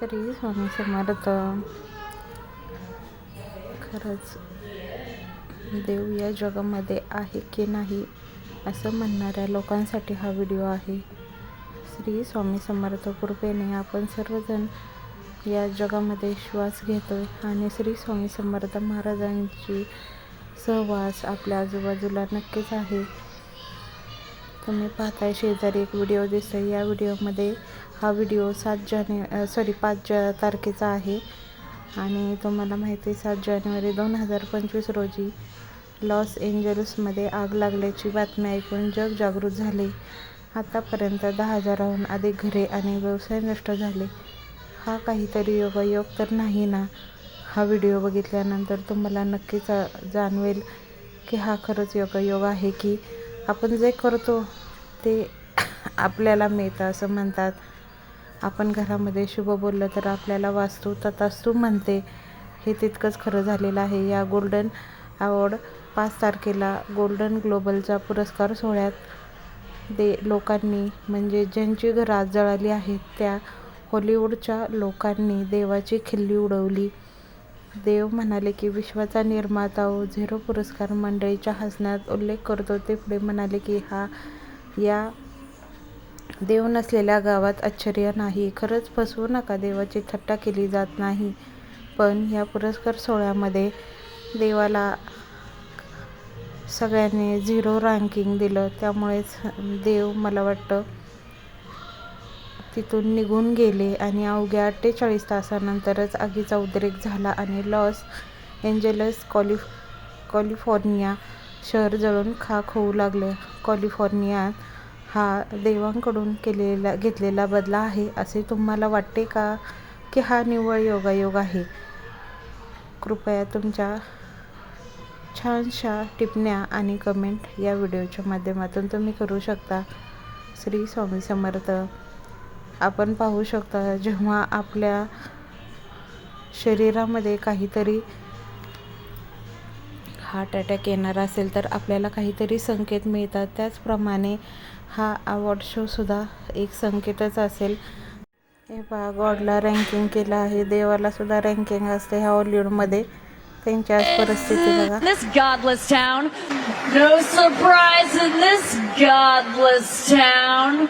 श्री स्वामी समर्थ खरंच देव या जगामध्ये आहे की नाही असं म्हणणाऱ्या लोकांसाठी हा व्हिडिओ आहे. श्री स्वामी समर्थ कृपेने आपण सर्वजण या जगामध्ये श्वास घेतो आणि श्री स्वामी समर्थ महाराजांची सहवास आपल्या आजूबाजूला नक्कीच आहे. तुम्ही पाहताय शेजारी एक व्हिडिओ दिसतोय. या व्हिडिओमध्ये हा व्हिडिओ सात जाने सॉरी पाच ज तारखेचा आहे. आणि तुम्हाला माहिती आहे सात जानेवारी दोन हजार पंचवीस रोजी लॉस एंजल्समध्ये आग लागल्याची बातमी ऐकून जग जागृत झाले. आतापर्यंत दहा हजाराहून अधिक घरे आणि व्यवसाय नष्ट झाले. हा काहीतरी योगायोग तर नाही ना? हा व्हिडिओ बघितल्यानंतर तुम्हाला नक्कीच जाणवेल की हा खरंच योगायोग आहे की आपण जे करतो ते आपल्याला मिळतं असं म्हणतात. आपण घरामध्ये शुभ बोललं तर आपल्याला वास्तू ततास्तू म्हणते. हे तितकंच खरं झालेलं आहे. या गोल्डन अवॉर्ड पाच तारखेला गोल्डन ग्लोबलचा पुरस्कार सोहळ्यात दे लोकांनी म्हणजे ज्यांची घरं आज जळाली आहेत त्या हॉलिवूडच्या लोकांनी देवाची खिल्ली उडवली. देव म्हणाले की विश्वाचा निर्माता हो, व झिरो पुरस्कार मंडळीच्या हसण्यात उल्लेख करतो. ते पुढे म्हणाले की हा या देव नसलेल्या गावात आश्चर्य नाही. खरंच फसवू नका देवाची थट्टा केली जात नाही. पण या पुरस्कार सोहळ्यामध्ये देवाला सगळ्यांनी झिरो रँकिंग दिलं. त्यामुळेच देव मला वाटतं तिथून निघून गेले आणि अवघ्या अठ्ठेचाळीस तासानंतरच आगीचा उद्रेक झाला आणि लॉस एंजलस कॉलिफ कॉलिफोर्निया शहर जळून खाक होऊ लागले. कॉलिफोर्नियात हा देवांकडून केलेला घेतलेला बदला आहे असे तुम्हाला वाटते का? की हा निव्वळ योगायोग आहे? कृपया तुमच्या छानशा टिपण्या आणि कमेंट या व्हिडिओच्या माध्यमातून तुम्ही करू शकता. श्री स्वामी समर्थ. आपण पाहू शकता जेव्हा आपल्या शरीरामध्ये काहीतरी हार्ट अटॅक येणार असेल तर आपल्याला काहीतरी संकेत मिळतात. त्याचप्रमाणे हा अवॉर्ड शोसुद्धा एक संकेतच असेल. हे पहा गॉडला रँकिंग केलं आहे. देवाला सुद्धा रँकिंग असते ह्या हॉलिवूडमध्ये. त्यांची आज परिस्थिती बघा. This godless town. No surprise in this godless town.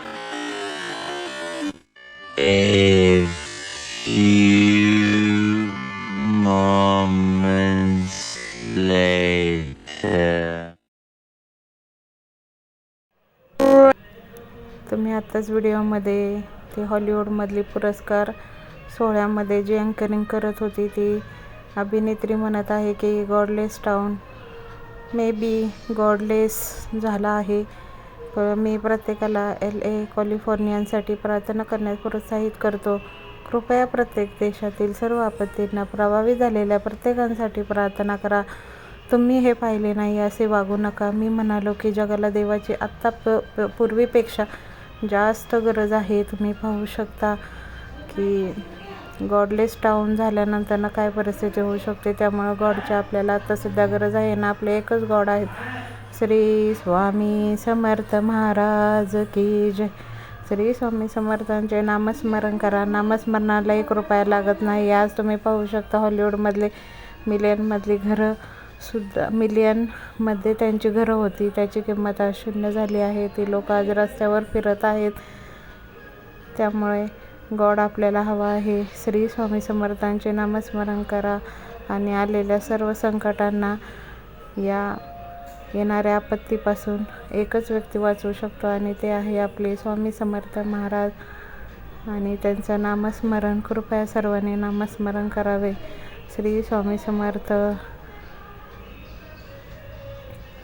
तुम्ही आत्ताच व्हिडिओमध्ये ते हॉलिवूडमधली पुरस्कार सोहळ्यामध्ये जी अँकरिंग करत होती ती अभिनेत्री म्हणत आहे की godless town may be godless झाला आहे. मी प्रत्येकाला एल ए कॉलिफोर्नियांसाठी प्रार्थना करण्यास प्रोत्साहित करतो. कृपया प्रत्येक देशातील सर्व आपत्तींना प्रभावित झालेल्या प्रत्येकांसाठी प्रार्थना करा. तुम्ही हे पाहिले नाही असे वागू नका. मी म्हणालो की जगाला देवाची आत्ता प प- पूर्वीपेक्षा जास्त गरज आहे. तुम्ही पाहू शकता की गॉडलेस टाऊन झाल्यानंतर ना काय परिस्थिती होऊ शकते. त्यामुळं गॉडची आपल्याला आता सध्या गरज आहे ना. आपले एकच गॉड आहेत. श्री स्वामी समर्थ महाराज की जय. श्री स्वामी समर्थांचे नामस्मरण करा. नामस्मरणाला एक रुपया लागत नाही. आज तुम्ही पाहू शकता हॉलिवूडमधले मिलियनमधली घरं. सुद्धा मिलियनमध्ये त्यांची घरं होती. त्याची किंमत आज शून्य झाली आहे. ती लोक आज रस्त्यावर फिरत आहेत. त्यामुळे गॉड आपल्याला हवा आहे. श्री स्वामी समर्थांचे नामस्मरण करा आणि आलेल्या सर्व संकटांना या येणाऱ्या आपत्तीपासून एकच व्यक्ती वाचवू शकतो आणि ते आहे आपले स्वामी समर्थ महाराज. आणि त्यांचं नामस्मरण कृपया सर्वांनी नामस्मरण करावे. श्री स्वामी समर्थ